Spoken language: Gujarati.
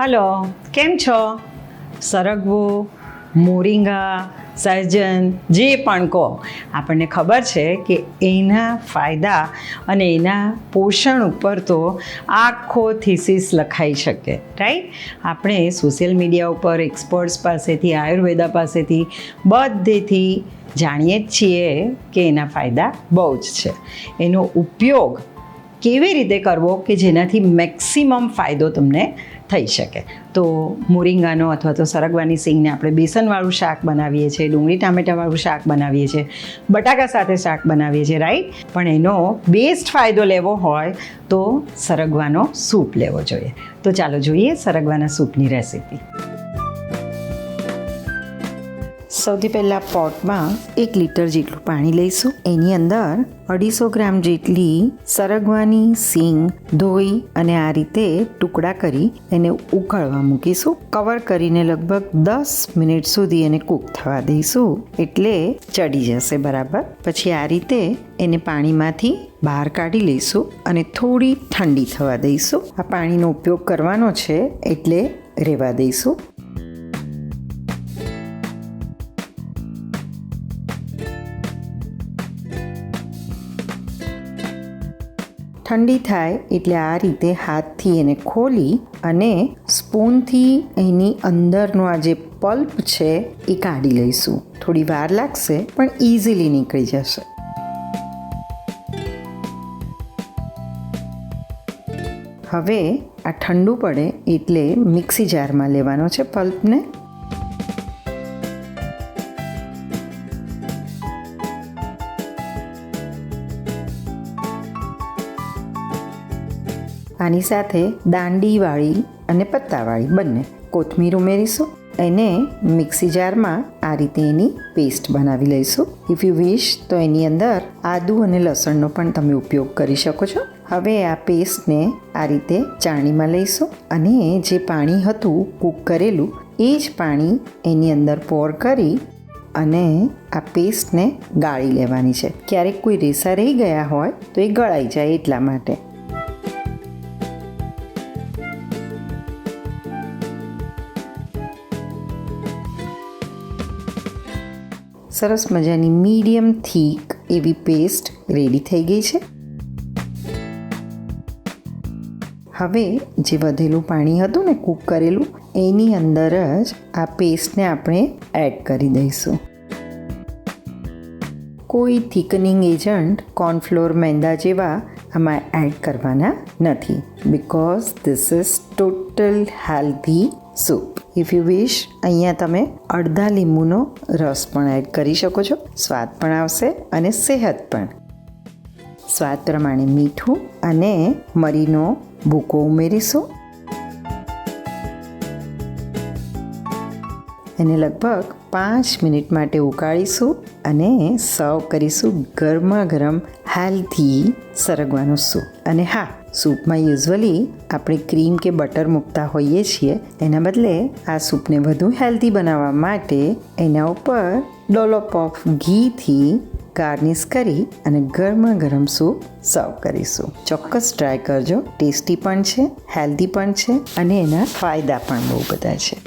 હલો, કેમ છો? સરગવું, મોરિંગા સર્જન જે પણ કહો. આપણને ખબર છે કે એના ફાયદા અને એના પોષણ ઉપર તો આખો થીસીસ લખાઈ શકે રાઈટ આપણે સોશિયલ મીડિયા ઉપર, એક્સપર્ટ્સ પાસેથી, આયુર્વેદા પાસેથી બધેથી જાણીએ જ છીએ કે એના ફાયદા બહુ જ છે. એનો ઉપયોગ કેવી રીતે કરવો કે જેનાથી મેક્સિમમ ફાયદો તમને થઈ શકે? તો મોરિંગાનો અથવા તો સરગવાની સિંગને આપણે બેસનવાળું શાક બનાવીએ છીએ, ડુંગળી ટામેટાવાળું શાક બનાવીએ છીએ, બટાકા સાથે શાક બનાવીએ છીએ રાઈટ પણ એનો બેસ્ટ ફાયદો લેવો હોય તો સરગવાનો સૂપ લેવો જોઈએ. તો ચાલો જોઈએ સરગવાના સૂપની રેસીપી સૌથી પહેલાં પોટમાં એક લીટર જેટલું પાણી લઈશું. એની અંદર અઢીસો ગ્રામ જેટલી સરગવાની, સિંગ, ધોઈ અને આ રીતે ટુકડા કરી એને ઉકળવા મૂકીશું. કવર કરીને લગભગ દસ મિનિટ સુધી એને કૂક થવા દઈશું. એટલે ચડી જશે બરાબર. પછી આ રીતે એને પાણીમાંથી બહાર કાઢી લઈશું અને થોડી ઠંડી થવા દઈશું. આ પાણીનો ઉપયોગ કરવાનો છે એટલે રહેવા દઈશું. ઠંડી થાય એટલે આ રીતે હાથથી એને ખોલી અને સ્પૂનથી એની અંદરનો આ જે પલ્પ છે એ કાઢી લઈશું. થોડી વાર લાગશે, પણ ઇઝીલી નીકળી જશે. હવે આ ઠંડુ પડે એટલે મિક્સી જારમાં લેવાનો છે પલ્પને. આની સાથે દાંડીવાળી અને પત્તાવાળી બંને કોથમીર ઉમેરીશું. એને મિક્સી જારમાં આ રીતે એની પેસ્ટ બનાવી લઈશું. ઇફ યુ વિશ તો એની અંદર આદુ અને લસણનો પણ તમે ઉપયોગ કરી શકો છો. હવે આ પેસ્ટને આ રીતે ચાણીમાં લઈશું અને જે પાણી હતું કૂક કરેલું, એ જ પાણી એની અંદર પોર કરી અને આ પેસ્ટને ગાળી લેવાની છે. ક્યારેક કોઈ રેસા રહી ગયા હોય તો એ ગળાઈ જાય એટલા માટે. સરસ મજાની મીડિયમ થીક એવી પેસ્ટ રેડી થઈ ગઈ છે. હવે જે વધેલું પાણી હતું ને કૂક કરેલું, એની અંદર જ આ પેસ્ટને આપણે એડ કરી દઈશું. કોઈ થિકનિંગ એજન્ટ કોર્નફ્લોર મેંદા જેવા આમાં એડ કરવાના નથી because this is total healthy soup if you wish અહીંયા તમે અડધા લીંબુનો રસ પણ એડ કરી શકો છો. સ્વાદ પણ આવશે અને સેહત પણ. સ્વાદ પ્રમાણે મીઠું અને મરીનો ભૂકો ઉમેરીશું. એને લગભગ પાંચ મિનિટ માટે ઉકાળીશું અને સર્વ કરીશું ગરમા ગરમ હેલ્ધી સરગવાનું સૂપ. અને હા સૂપમાં યુઝવલી આપણે ક્રીમ કે બટર મૂકતા હોઈએ છીએ, એના બદલે આ સૂપને વધુ હેલ્ધી બનાવવા માટે એના ઉપર ડોલોપ ઓફ ઘીથી ગાર્નિશ કરી અને ગરમા ગરમ સૂપ સર્વ કરીશું. ચોક્કસ ટ્રાય કરજો. ટેસ્ટી પણ છે, હેલ્ધી પણ છે અને એના ફાયદા પણ બહુ બધા છે.